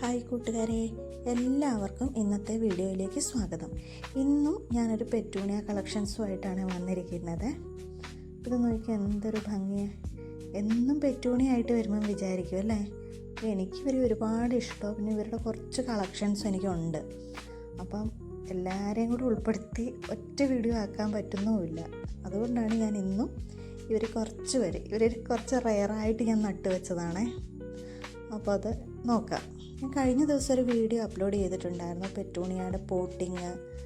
Hi കൂട്ടുകാരെ എല്ലാവർക്കും ഇന്നത്തെ വീഡിയോയിലേക്ക് സ്വാഗതം. ഇന്നും ഞാനൊരു പെറ്റൂണിയ കളക്ഷൻസുമായിട്ടാണ് വന്നിരിക്കുന്നത്. ഇത് നോക്കി എന്തൊരു ഭംഗിയാണ് എന്നും പെറ്റൂണിയായിട്ട് വരുമ്പം വിചാരിക്കും അല്ലേ? എനിക്ക് ഇവർ ഒരുപാട് ഇഷ്ടം. പിന്നെ ഇവരുടെ കുറച്ച് കളക്ഷൻസ് എനിക്കുണ്ട്. അപ്പം എല്ലാവരെയും കൂടി ഉൾപ്പെടുത്തി ഒറ്റ വീഡിയോ ആക്കാൻ പറ്റുന്നുമില്ല. അതുകൊണ്ടാണ് ഞാൻ ഇന്നും ഇവർ കുറച്ച് പേര് ഇവർ കുറച്ച് റയറായിട്ട് ഞാൻ നട്ടുവെച്ചതാണേ. അപ്പോൾ അത് നോക്കാം. ഞാൻ കഴിഞ്ഞ ദിവസം ഒരു വീഡിയോ അപ്ലോഡ് ചെയ്തിട്ടുണ്ടായിരുന്നു. പെറ്റൂണിയയുടെ പോട്ടിങ്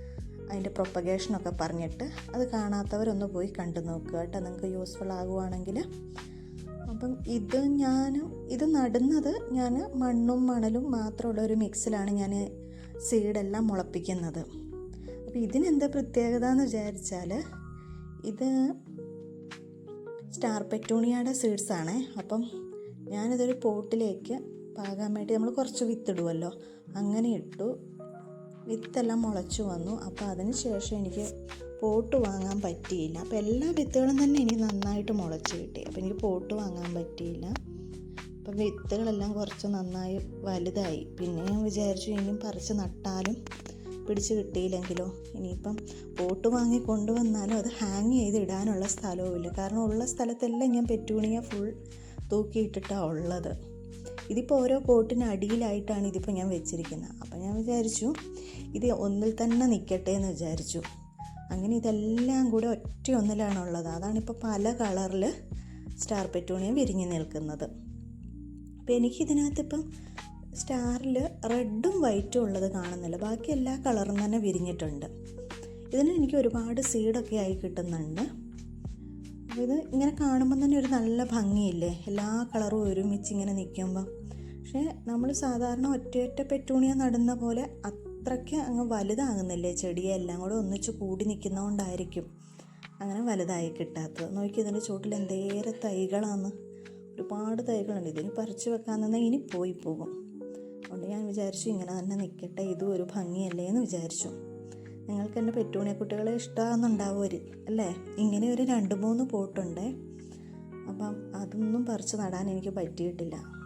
അതിന്റെ പ്രൊപ്പഗേഷനൊക്കെ പറഞ്ഞിട്ട് അത് കാണാത്തവരൊന്ന് പോയി കണ്ടു നോക്കുക കേട്ടോ. നിങ്ങൾക്ക് യൂസ്ഫുൾ ആകുവാണെങ്കിൽ. അപ്പം ഇത് ഞാൻ ഇത് നടുന്നത് ഞാൻ മണ്ണും മണലും മാത്രമുള്ള ഒരു മിക്സിലാണ് ഞാൻ സീഡെല്ലാം മുളപ്പിക്കുന്നത്. അപ്പോൾ ഇതിനെന്താ പ്രത്യേകത എന്ന് വിചാരിച്ചാൽ ഇത് സ്റ്റാർ പെറ്റൂണിയയുടെ സീഡ്സ് ആണ്. അപ്പം ഞാനിതൊരു പോട്ടിലേക്ക് പാകാൻ വേണ്ടി നമ്മൾ കുറച്ച് വിത്തിടുമല്ലോ അങ്ങനെ ഇട്ടു. വിത്തെല്ലാം മുളച്ചു വന്നു. അപ്പോൾ അതിന് ശേഷം എനിക്ക് പോട്ട് വാങ്ങാൻ പറ്റിയില്ല. അപ്പോൾ എല്ലാ വിത്തുകളും തന്നെ എനിക്ക് നന്നായിട്ട് മുളച്ച് കിട്ടി. അപ്പോൾ എനിക്ക് പോട്ട് വാങ്ങാൻ പറ്റിയില്ല. അപ്പം വിത്തുകളെല്ലാം കുറച്ച് നന്നായി വലുതായി. പിന്നെ ഞാൻ വിചാരിച്ചു ഇനിയും പറിച്ച് നട്ടാലും പിടിച്ച് കിട്ടിയില്ലെങ്കിലോ. ഇനിയിപ്പം പോട്ട് വാങ്ങി കൊണ്ടുവന്നാലും അത് ഹാങ് ചെയ്ത് ഇടാനുള്ള സ്ഥലവുമില്ല. കാരണം ഉള്ള സ്ഥലത്തെല്ലാം ഞാൻ പെറ്റൂണിയ ഫുൾ തൂക്കിയിട്ടിട്ടാണ് ഉള്ളത്. ഇതിപ്പോൾ ഓരോ പോട്ടിന് അടിയിലായിട്ടാണ് ഇതിപ്പോൾ ഞാൻ വെച്ചിരിക്കുന്നത്. അപ്പം ഞാൻ വിചാരിച്ചു ഇത് ഒന്നിൽ തന്നെ നിൽക്കട്ടെ എന്ന് വിചാരിച്ചു. അങ്ങനെ ഇതെല്ലാം കൂടെ ഒറ്റ ഒന്നിലാണുള്ളത് അതാണിപ്പോൾ പല കളറിൽ സ്റ്റാർ പെറ്റൂണിയ വിരിഞ്ഞ് നിൽക്കുന്നത്. അപ്പോൾ എനിക്കിതിനകത്തിപ്പം സ്റ്റാറിൽ റെഡും വൈറ്റും ഉള്ളത് കാണുന്നില്ല. ബാക്കി എല്ലാ കളറും തന്നെ വിരിഞ്ഞിട്ടുണ്ട്. ഇതിന് എനിക്ക് ഒരുപാട് സീഡൊക്കെ ആയി കിട്ടുന്നുണ്ട്. അപ്പോൾ ഇത് ഇങ്ങനെ കാണുമ്പോൾ തന്നെ ഒരു നല്ല ഭംഗിയില്ലേ? എല്ലാ കളറും ഒരുമിച്ച് ഇങ്ങനെ നിൽക്കുമ്പോൾ പക്ഷേ നമ്മൾ സാധാരണ ഒറ്റയൊറ്റ പെറ്റൂണിയ നടുന്ന പോലെ അത്രയ്ക്ക് അങ്ങ് വലുതാകുന്നില്ലേ? ചെടിയെല്ലാം കൂടെ ഒന്നിച്ച് കൂടി നിൽക്കുന്നതുകൊണ്ടായിരിക്കും അങ്ങനെ വലുതായി കിട്ടാത്തത്. നോക്കി ഇതിന്റെ ചുവട്ടിൽ എന്തേറെ തൈകളാണ് ഒരുപാട് തൈകളുണ്ട്. ഇതിന് പറിച്ചു വെക്കാൻ ഇനി പോയി പോകും. അതുകൊണ്ട് ഞാൻ വിചാരിച്ചു ഇങ്ങനെ തന്നെ നിൽക്കട്ടെ ഇതും ഒരു ഭംഗിയല്ലേ എന്ന് വിചാരിച്ചു. നിങ്ങൾക്ക് എന്റെ പെറ്റൂണിയ കുട്ടികളെ ഇഷ്ടമാകുന്നുണ്ടാവുമര് അല്ലേ? ഇങ്ങനെ ഒരു രണ്ട് മൂന്ന് പോട്ടുണ്ട്. അപ്പം അതൊന്നും പറിച്ചു നടാൻ എനിക്ക് പറ്റിയിട്ടില്ല.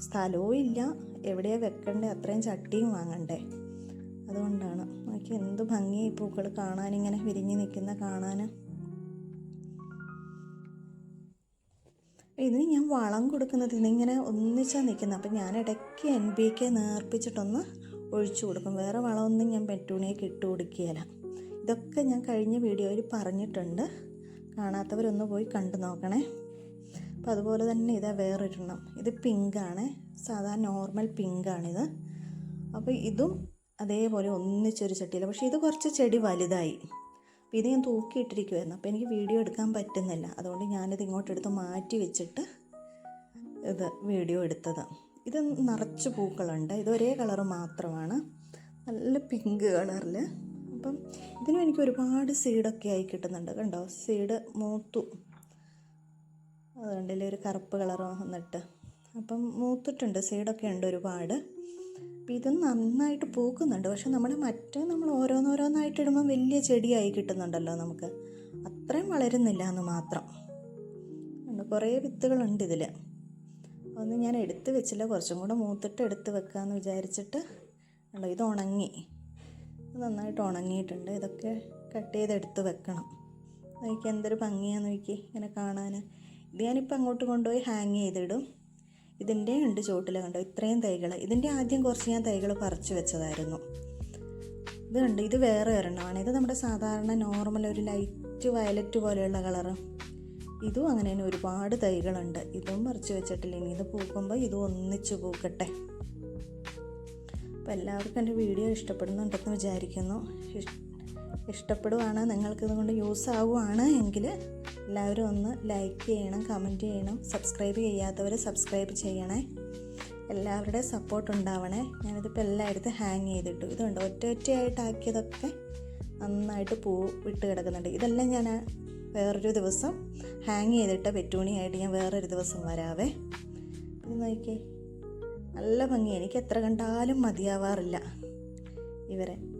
സ്ഥലവും ഇല്ല. എവിടെയാണ് വെക്കണ്ടേ? അത്രയും ചട്ടിയും വാങ്ങണ്ടേ? അതുകൊണ്ടാണ്. നോക്കി എന്ത് ഭംഗി ഈ പൂക്കൾ കാണാൻ ഇങ്ങനെ വിരിഞ്ഞ് നിൽക്കുന്ന കാണാൻ ഇതിന് ഞാൻ വളം കൊടുക്കുന്നത് ഇതിങ്ങനെ ഒന്നിച്ചാണ് നിൽക്കുന്നത്. അപ്പം ഞാൻ ഇടയ്ക്ക് എൻ ബി കെ നേർപ്പിച്ചിട്ടൊന്ന് ഒഴിച്ചു കൊടുക്കും. വേറെ വളമൊന്നും ഞാൻ പെറ്റൂണിയൊക്കെ ഇട്ട് കൊടുക്കുകയില്ല. ഇതൊക്കെ ഞാൻ കഴിഞ്ഞ വീഡിയോയിൽ പറഞ്ഞിട്ടുണ്ട്. കാണാത്തവരൊന്ന് പോയി കണ്ടു നോക്കണേ. അപ്പോൾ അതുപോലെ തന്നെ ഇതാ വേറൊരെണ്ണം. ഇത് പിങ്കാണ്. സാധാ നോർമൽ പിങ്കാണിത്. അപ്പോൾ ഇതും അതേപോലെ ഒന്നിച്ചൊരു ചട്ടിയില്ല പക്ഷേ ഇത് കുറച്ച് ചെടി വലുതായി. അപ്പോൾ ഇത് ഞാൻ തൂക്കിയിട്ടിരിക്കുമായിരുന്നു അപ്പോൾ എനിക്ക് വീഡിയോ എടുക്കാൻ പറ്റുന്നില്ല. അതുകൊണ്ട് ഞാനിത് ഇങ്ങോട്ട് എടുത്ത് മാറ്റി വെച്ചിട്ട് ഇത് വീഡിയോ എടുത്തത്. ഇത് നിറച്ച് പൂക്കളുണ്ട്. ഇത് ഒരേ കളർ മാത്രമാണ്. നല്ല പിങ്ക് കളറിൽ. അപ്പം ഇതിനും എനിക്ക് ഒരുപാട് സീഡൊക്കെ ആയി കിട്ടുന്നുണ്ട്. കണ്ടോ? സീഡ് മൂത്തു. അതുകൊണ്ടല്ലേ ഒരു കറുപ്പ് കളർ വന്നിട്ട്. അപ്പം മൂത്തിട്ടുണ്ട് സീഡൊക്കെ ഉണ്ട് ഒരുപാട്. അപ്പം ഇത് നന്നായിട്ട് പൂക്കുന്നുണ്ട്. പക്ഷെ നമ്മുടെ മറ്റേ നമ്മൾ ഓരോന്നോരോന്നായിട്ട് ഇടുമ്പോൾ വലിയ ചെടിയായി കിട്ടുന്നുണ്ടല്ലോ നമുക്ക്. അത്രയും വളരുന്നില്ല എന്ന് മാത്രം. കുറേ വിത്തുകളുണ്ട് ഇതിൽ ഒന്ന് ഞാൻ എടുത്ത് വെച്ചില്ല കുറച്ചും കൂടെ മൂത്തിട്ട് എടുത്ത് വെക്കാമെന്ന് വിചാരിച്ചിട്ട് ഉണ്ടോ ഇത് ഉണങ്ങി. നന്നായിട്ട് ഉണങ്ങിയിട്ടുണ്ട്. ഇതൊക്കെ കട്ട് ചെയ്ത് എടുത്ത് വെക്കണം. നോക്കി എന്തൊരു ഭംഗിയാന്ന് നോക്കി ഇങ്ങനെ കാണാൻ ഞാനിപ്പോൾ അങ്ങോട്ട് കൊണ്ടുപോയി ഹാങ് ചെയ്തിടും. ഇതിന്റെ ഉണ്ട് ചോട്ടിൽ കണ്ടോ? ഇത്രയും തൈകൾ ഇതിന്റെ ആദ്യം കുറച്ച് ഞാൻ തൈകൾ പറിച്ചു വെച്ചതായിരുന്നു. ഇത് കണ്ട്? ഇത് വേറെ ഒരെണ്ണമാണ്. ഇത് നമ്മുടെ സാധാരണ നോർമൽ ഒരു ലൈറ്റ് വയലറ്റ് പോലെയുള്ള കളറ് ഇതും അങ്ങനെ തന്നെ ഒരുപാട് തൈകളുണ്ട്. ഇതും പറിച്ചു വെച്ചിട്ടില്ല. ഇനി ഇത് പൂക്കുമ്പോൾ ഇതും ഒന്നിച്ച് പൂക്കട്ടെ. അപ്പോൾ എല്ലാവർക്കും എന്റെ വീഡിയോ ഇഷ്ടപ്പെടുന്നുണ്ടെന്ന് വിചാരിക്കുന്നു. ഇഷ്- ഇഷ്ടപ്പെടുവാണ്. നിങ്ങൾക്കിതുകൊണ്ട് യൂസ് ആവുകയാണ് എങ്കിൽ എല്ലാവരും ഒന്ന് ലൈക്ക് ചെയ്യണം കമന്റ് ചെയ്യണം സബ്സ്ക്രൈബ് ചെയ്യാത്തവർ സബ്സ്ക്രൈബ് ചെയ്യണേ. എല്ലാവരുടെയും സപ്പോർട്ട് ഉണ്ടാവണേ. ഞാനിതിപ്പോൾ എല്ലായിടത്തും ഹാങ് ചെയ്തിട്ടു. ഇതുണ്ട് ഒറ്റ ഒറ്റയായിട്ടാക്കിയതൊക്കെ നന്നായിട്ട് പൂ വിട്ട് കിടക്കുന്നുണ്ട്. ഇതെല്ലാം ഞാൻ വേറൊരു ദിവസം ഹാങ് ചെയ്തിട്ട് പെറ്റൂണിയായിട്ട് ഞാൻ വേറൊരു ദിവസം വരാവേ. ഇത് നോക്കിയേ. നല്ല ഭംഗി എനിക്ക് എത്ര കണ്ടാലും മതിയാവാറില്ല ഇവരെ.